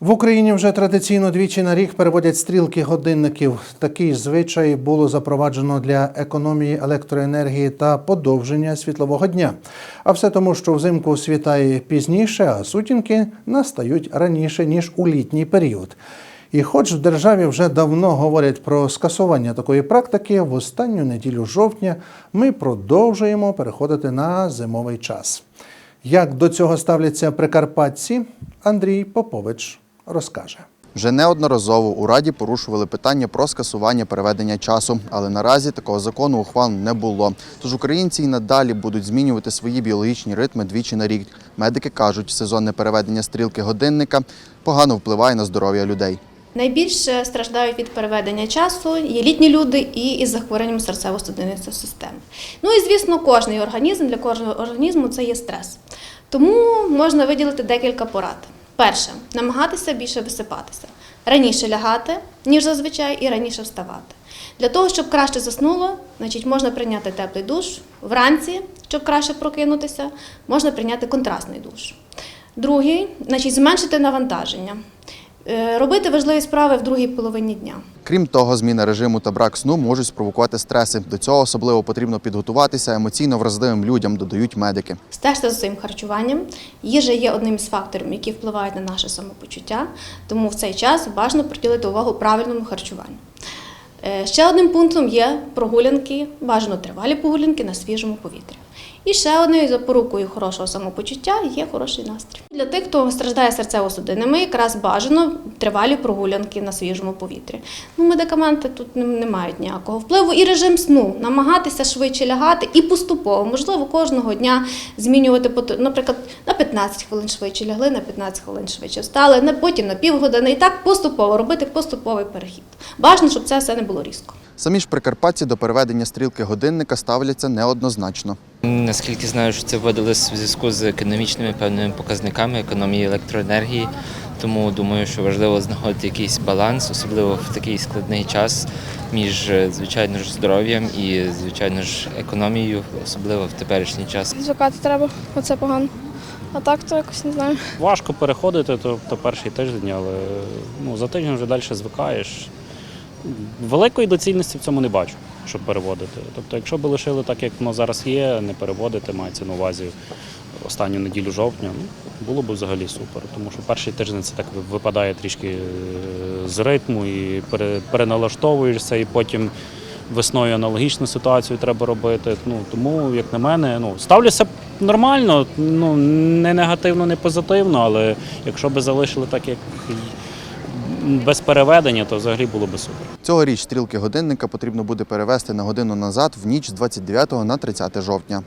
В Україні вже традиційно двічі на рік переводять стрілки годинників. Такий звичай було запроваджено для економії електроенергії та подовження світлового дня. А все тому, що взимку світає пізніше, а сутінки настають раніше ніж у літній період. І хоч в державі вже давно говорять про скасування такої практики, в останню неділю жовтня ми продовжуємо переходити на зимовий час. Як до цього ставляться прикарпатці, Андрій Попович розкаже. Вже неодноразово у Раді порушували питання про скасування переведення часу, але наразі такого закону ухвал не було. Тож українці й надалі будуть змінювати свої біологічні ритми двічі на рік. Медики кажуть, сезонне переведення стрілки годинника погано впливає на здоров'я людей. Найбільше страждають від переведення часу є літні люди і із захворюванням серцево-судинної системи. Ну і звісно, кожний організм для кожного організму це є стрес. Тому можна виділити декілька порад. Перше намагатися більше висипатися, раніше лягати, ніж зазвичай, і раніше вставати. Для того, щоб краще заснуло, значить, можна прийняти теплий душ. Вранці, щоб краще прокинутися, можна прийняти контрастний душ. Другий, значить, зменшити навантаження. Е, Робити важливі справи в другій половині дня. Крім того, зміна режиму та брак сну можуть спровокувати стреси. До цього особливо потрібно підготуватися емоційно вразливим людям, додають медики. Стежте за своїм харчуванням. Їжа є одним із факторів, які впливають на наше самопочуття, тому в цей час важливо приділити увагу правильному харчуванню. Е, Ще одним пунктом є прогулянки, бажано тривалі прогулянки на свіжому повітрі. І ще одною запорукою хорошого самопочуття є хороший настрій. Для тих, хто страждає серцево-судинами, якраз бажано тривалі прогулянки на свіжому повітрі. Ну, медикаменти тут не, мають ніякого впливу. І режим сну намагатися швидше лягати і поступово, можливо, кожного дня змінювати, наприклад, на 15 хвилин швидше лягли, на 15 хвилин швидше встали, потім на півгодини. І так поступово робити поступовий перехід. Бажано, щоб це все не було різко. Самі ж прикарпатці до переведення стрілки годинника ставляться неоднозначно. Наскільки знаю, що це вводилось в зв'язку з економічними певними показниками економії електроенергії. Тому думаю, що важливо знаходити якийсь баланс, особливо в такий складний час, між е, звичайно ж здоров'ям і звичайно ж економією, особливо в теперішній час. Звикати треба, оце погано. А так то якось не знаю. Важко переходити, тобто перший тиждень, але ну, за тиждень вже далі звикаєш. Великої доцільності в цьому не бачу, щоб переводити. Тобто, якщо б лишили так, як воно зараз є, не переводити, мається на увазі останню неділю жовтня, ну, було б взагалі супер. Тому що перший тиждень це так випадає трішки е, з ритму і пере- переналаштовуєшся, і потім весною аналогічну ситуацію треба робити. Ну, тому, як на мене, ну, ставлюся нормально, ну, не негативно, не позитивно, але якщо б залишили так, як без переведення, то взагалі було б супер. Цьогоріч стрілки годинника потрібно буде перевести на годину назад в ніч з 29 на 30 жовтня.